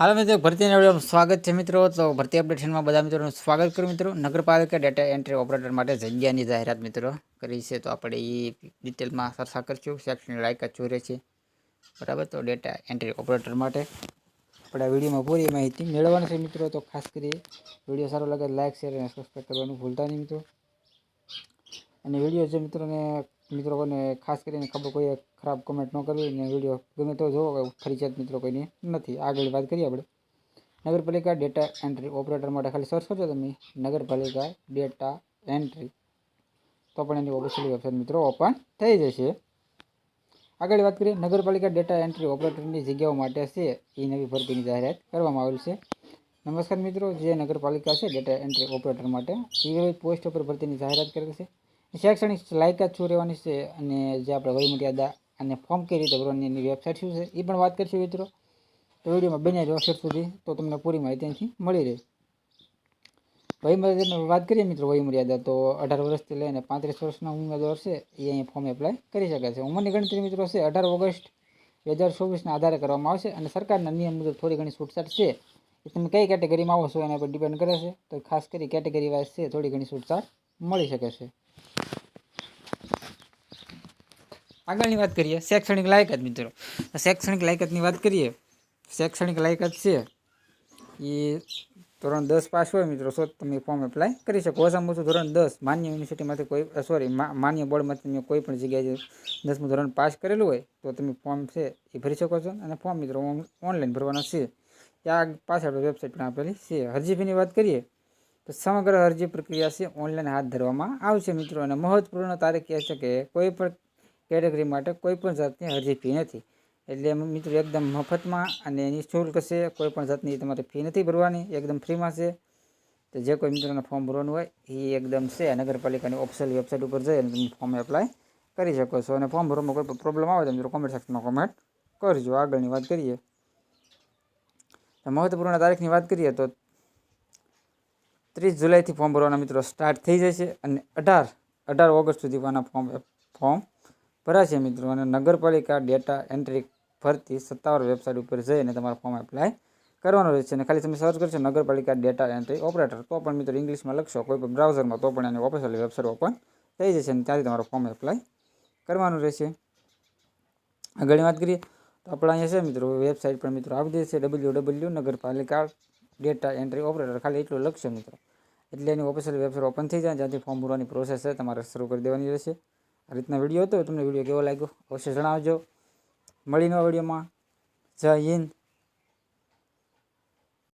હાલો મિત્રો, ભરતીના વિડીયોમાં સ્વાગત છે મિત્રો. તો ભરતી અપડેશનમાં બધા મિત્રોનું સ્વાગત કરું મિત્રો. નગરપાલિકા ડેટા એન્ટ્રી ઓપરેટર માટે જગ્યાની જાહેરાત મિત્રો કરી છે. તો આપણે એ ડિટેલમાં ચર્ચા કરશું. લાયક લાયકાત ચોરે છે. બરાબર? તો ડેટા એન્ટ્રી ઓપરેટર માટે આપણે વિડીયોમાં પૂરી માહિતી મેળવવાની છે મિત્રો. તો ખાસ કરી વીડિયો સારો લાગે લાઇક શેર અને સબસ્ક્રાઈબ કરવાનું ભૂલતા નહીં મિત્રો. અને વીડિયો જે મિત્રોને મિત્રોને ખાસ કરીને ખબર કોઈ ખરાબ કોમેન્ટ ન કરવી અને વીડિયો ગમે તો જોવો ફરજિયાત મિત્રો કોઈની નથી. આગળ વાત કરીએ આપણે. નગરપાલિકા ડેટા એન્ટ્રી ઓપરેટર માટે ખાલી સર્ચ કરજો તમે. નગરપાલિકા ડેટા એન્ટ્રી તો પણ એની ઓફિશિયલ વેબસાઇટ મિત્રો ઓપન થઈ જશે. આગળ વાત કરીએ. નગરપાલિકા ડેટા એન્ટ્રી ઓપરેટરની જગ્યાઓ માટે છે. એ નવી ભરતીની જાહેરાત કરવામાં આવેલ છે. નમસ્કાર મિત્રો. જે નગરપાલિકા છે ડેટા એન્ટ્રી ઓપરેટર માટે, એ પોસ્ટ ઉપર ભરતીની જાહેરાત કરેલ છે. શૈક્ષણિક લાયકાત શું રહેવાની છે અને જે આપણે વયમર્યાદા અને ફોર્મ કઈ રીતે ભરવાની એની વેબસાઇટ શું છે એ પણ વાત કરીશું મિત્રો. તો વિડીયોમાં બને વેબસાઇટ સુધી, તો તમને પૂરી માહિતી મળી રહે. વયમર્યાદાની વાત કરીએ મિત્રો વયમર્યાદા તો અઢાર વર્ષથી લઈને પાંત્રીસ વર્ષના ઉમેદવાર છે એ અહીં ફોર્મ એપ્લાય કરી શકે છે. ઉંમરની ગણતરી મિત્રો છે, અઢાર ઓગસ્ટ બે હજાર ચોવીસના આધારે કરવામાં આવશે અને સરકારના નિયમ મુજબ થોડી ઘણી છૂટછાટ છે. એ તમે કઈ કેટેગરીમાં આવો છો એના પર ડિપેન્ડ કરે છે. તો ખાસ કરી કેટેગરી વાઇઝ છે, થોડી ઘણી છૂટછાટ મળી શકે છે. આગળની વાત કરીએ. શૈક્ષણિક લાયકાત મિત્રો. શૈક્ષણિક લાયકાતની વાત કરીએ. શૈક્ષણિક લાયકાત છે. એ ધોરણ દસ પાસ હોય મિત્રો તો તમે ફોર્મ એપ્લાય કરી શકો. ઓછામાં ઓછું ધોરણ દસ. માન્ય યુનિવર્સિટીમાંથી કોઈ સોરી માન્ય બોર્ડમાંથી તમે કોઈ પણ જગ્યાએ દસમું ધોરણ પાસ કરેલું હોય, તો તમે ફોર્મ છે એ ભરી શકો છો. અને ફોર્મ મિત્રો ઓનલાઈન ભરવાના છે. ત્યાં પાછળ વેબસાઇટ પણ આપેલી છે. અરજી ફીની વાત કરીએ, તો સમગ્ર અરજી પ્રક્રિયા છે ઓનલાઈન હાથ ધરવામાં આવશે મિત્રો. અને મહત્વપૂર્ણ તારીખ કહે છે કે કોઈ પણ કેટેગરી માટે કોઈપણ જાતની અરજી ફી નથી. એટલે મિત્રો એકદમ મફતમાં અને નિઃશુલ્ક છે કોઈપણ જાતની તમારે ફી નથી ભરવાની, એકદમ ફ્રીમાં છે. તો જે કોઈ મિત્રોને ફોર્મ ભરવાનું હોય એ એકદમ છે. નગરપાલિકાની ઓફિશિયલ વેબસાઇટ ઉપર જઈ અને તમે ફોર્મ એપ્લાય કરી શકો છો. અને ફોર્મ ભરવામાં કોઈ પ્રોબ્લેમ આવે તો મિત્રો કોમેન્ટ સેક્શનમાં કોમેન્ટ કરજો. આગળની વાત કરીએ. મહત્વપૂર્ણ તારીખની વાત કરીએ તો ત્રીસ જુલાઈથી ફોર્મ ભરવાના મિત્રો સ્ટાર્ટ થઈ જશે અને અઢાર અઢાર ઓગસ્ટ સુધી આના ફોર્મ ફોર્મ ભરાશે મિત્રો. અને નગરપાલિકા ડેટા એન્ટ્રી ફરતી સત્તાવાર વેબસાઇટ ઉપર જઈને તમારા ફોર્મ એપ્લાય કરવાનું રહેશે. અને ખાલી તમે સર્ચ કરશો નગરપાલિકા ડેટા એન્ટ્રી ઓપરેટર તો પણ મિત્રો ઇંગ્લિશમાં લખશો, કોઈ પણ બ્રાઉઝરમાં તો પણ એની ઓફિશિયલ વેબસાઇટ ઓપન થઈ જશે અને ત્યાંથી તમારો ફોર્મ એપ્લાય કરવાનું રહેશે. આગળની વાત કરીએ, તો આપણે અહીંયા છે મિત્રો વેબસાઇટ પણ મિત્રો દે છે ડબલ્યુ ડબલ્યુ નગરપાલિકા ડેટા એન્ટ્રી ઓપરેટર ખાલી એટલું લખશો મિત્રો. એટલે એની ઓફિશિયલ વેબસાઇટ ઓપન થઈ જાય જ્યાંથી ફોર્મ ભરવાની પ્રોસેસ છે, તમારે શરૂ કરી દેવાની રહેશે. આ રીતના વીડિયો હતો તમને વીડિયો કેવો લાગ્યો? અવશ્ય જણાવજો. મળીને વિડીયોમાં. જય હિન્દ.